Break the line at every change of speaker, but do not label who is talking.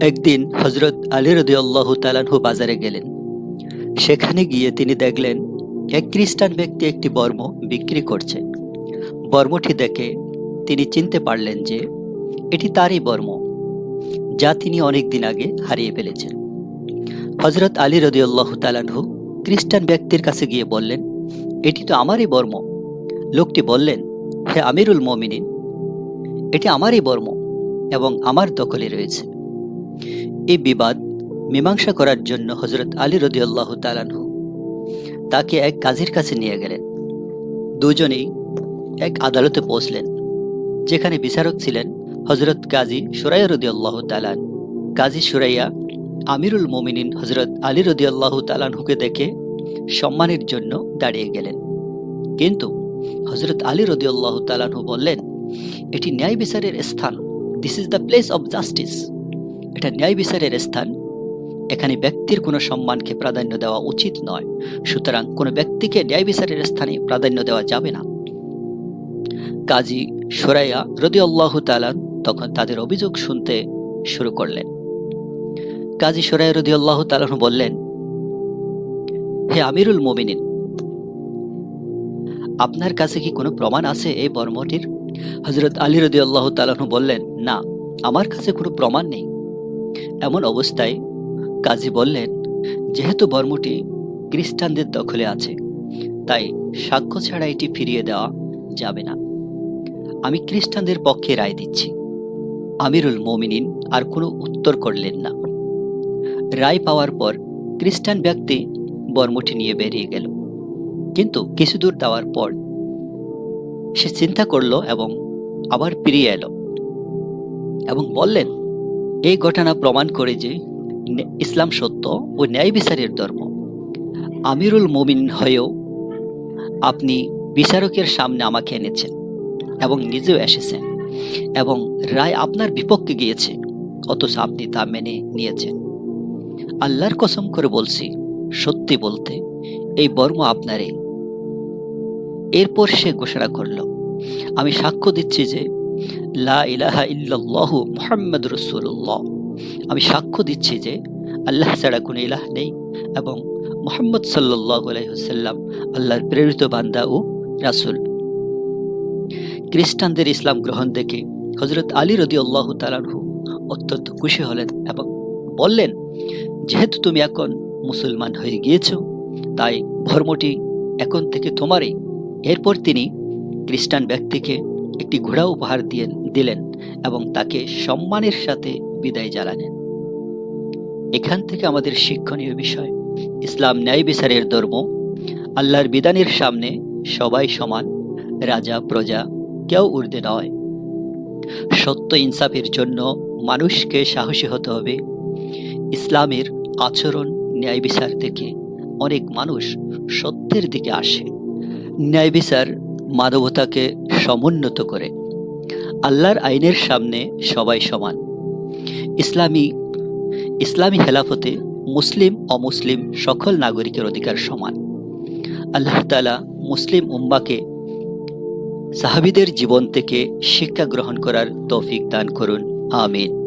একদিন হজরত আলী রদিয়াল্লাহু তালানহু বাজারে গেলেন। সেখানে গিয়ে তিনি দেখলেন, এক খ্রিস্টান ব্যক্তি একটি বর্ম বিক্রি করছে। বর্মটি দেখে তিনি চিনতে পারলেন যে এটি তারই বর্ম, যা তিনি অনেক দিন আগে হারিয়ে ফেলেছেন। হজরত আলী রদিয়াল্লাহু তালানহু খ্রিস্টান ব্যক্তির কাছে গিয়ে বললেন, এটি তো আমারই বর্ম। লোকটি বললেন, হে আমিরুল মমিনিন, এটি আমারই বর্ম এবং আমার দখলে রয়েছে। এই বিবাদ মীমাংসা করার জন্য হজরত আলী রদিয়াল্লাহ তালানহু তাকে এক কাজীর কাছে নিয়ে গেলেন। দুজনেই এক আদালতে পৌঁছলেন, যেখানে বিচারক ছিলেন হজরত কাজী সুরাইয়া রদিয়াল্লাহ তালান কাজী সুরাইয়া আমিরুল মোমিনিন হজরত আলী রদিয়াল্লাহ তালানহুকে দেখে সম্মানের জন্য দাঁড়িয়ে গেলেন। কিন্তু হজরত আলী রদিয়াল্লাহ তালানহু বললেন, এটি ন্যায় বিচারের স্থান। This is the place of justice এটা ন্যায় বিচারের স্থান। এখানে ব্যক্তির কোনো সম্মানকে প্রাধান্য দেওয়া উচিত নয়। সুতরাং কোনো ব্যক্তিকে ন্যায় বিচারের স্থানে প্রাধান্য দেওয়া যাবে না। কাজী সোরাইয়া রদি আল্লাহ তালান তখন তাদের অভিযোগ শুনতে শুরু করলেন। কাজী সোরাইয়া রদি আল্লাহ তালান বললেন, হে আমিরুল মোমিনিন, আপনার কাছে কি কোনো প্রমাণ আছে এই বর্মটির হজরত আলী রদি আল্লাহ তালাহু বললেন, না, আমার কাছে কোনো প্রমাণ নেই। এমন অবস্থায় কাজী বললেন, যেহেতু বর্মটি খ্রিস্টানদের দখলে আছে, তাই সাক্ষ্য ছাড়া এটি ফিরিয়ে দেওয়া যাবে না। আমি খ্রিস্টানদের পক্ষে রায় দিচ্ছি। আমিরুল মোমিনিন আর কোনো উত্তর করলেন না। রায় পাওয়ার পর খ্রিস্টান ব্যক্তি বর্মটি নিয়ে বেরিয়ে গেল। কিন্তু কিছু দূর যাওয়ার পর সে চিন্তা করল এবং আবার ফিরিয়ে এলো এবং বললেন এই ঘটনা প্রমাণ করে যে ইসলাম সত্য ও ন্যায় বিচারের ধর্ম। আমিরুল মুমিন হয়েও আপনি বিচারকের সামনে আমাকে এনেছেন এবং নিজেও এসেছেন এবং রায় আপনার বিপক্ষে গিয়েছে, অথচ আপনি তা মেনে নিয়েছেন। আল্লাহর কসম করে বলছি, সত্যি বলতে এই বর্ম আপনারই। এরপর সে ঘোষণা করল। আমি সাক্ষ্য দিচ্ছি যে লা আমি সাক্ষ্য দিচ্ছি যে আল্লাহ ছাড়া কোনো ইলাহ নেই এবং মোহাম্মদ আলাইসাল্লাম আল্লাহর প্রেরিত বান্দা ও রাসুল। খ্রিস্টানদের ইসলাম গ্রহণ দেখে হজরত আলী রদি আল্লাহ তালানহু অত্যন্ত খুশি হলেন এবং বললেন, যেহেতু তুমি এখন মুসলমান হয়ে গিয়েছ, তাই ধর্মটি এখন থেকে তোমারই। এরপর তিনি খ্রিস্টান ব্যক্তিকে একটি ঘোড়া উপহার দিয়ে দিলেন এবং তাকে সম্মানের সাথে বিদায় জানালেন। এখান থেকে আমাদের শিক্ষণীয় বিষয়, ইসলাম ন্যায় বিচারের ধর্ম, আল্লাহর বিধানের সামনে সবাই সমান, রাজা, প্রজা, কেউ ঊর্ধ্বে নয়। সত্য ইনসাফের জন্য মানুষকে সাহসী হতে হবে। ইসলামের আচরণ ন্যায় বিচার থেকে অনেক মানুষ সত্যের দিকে আসে। ন্যায় বিচার মানবতাকে সমুন্নত করে। আল্লাহর আইনের সামনে সবাই সমান। ইসলামী ইসলামী হেলাফতে মুসলিম, অমুসলিম সকল নাগরিকের অধিকার সমান। আল্লাহ তালা মুসলিম উম্মাকে সাহাবিদের জীবন থেকে শিক্ষা গ্রহণ করার তৌফিক দান করুন। আমিন।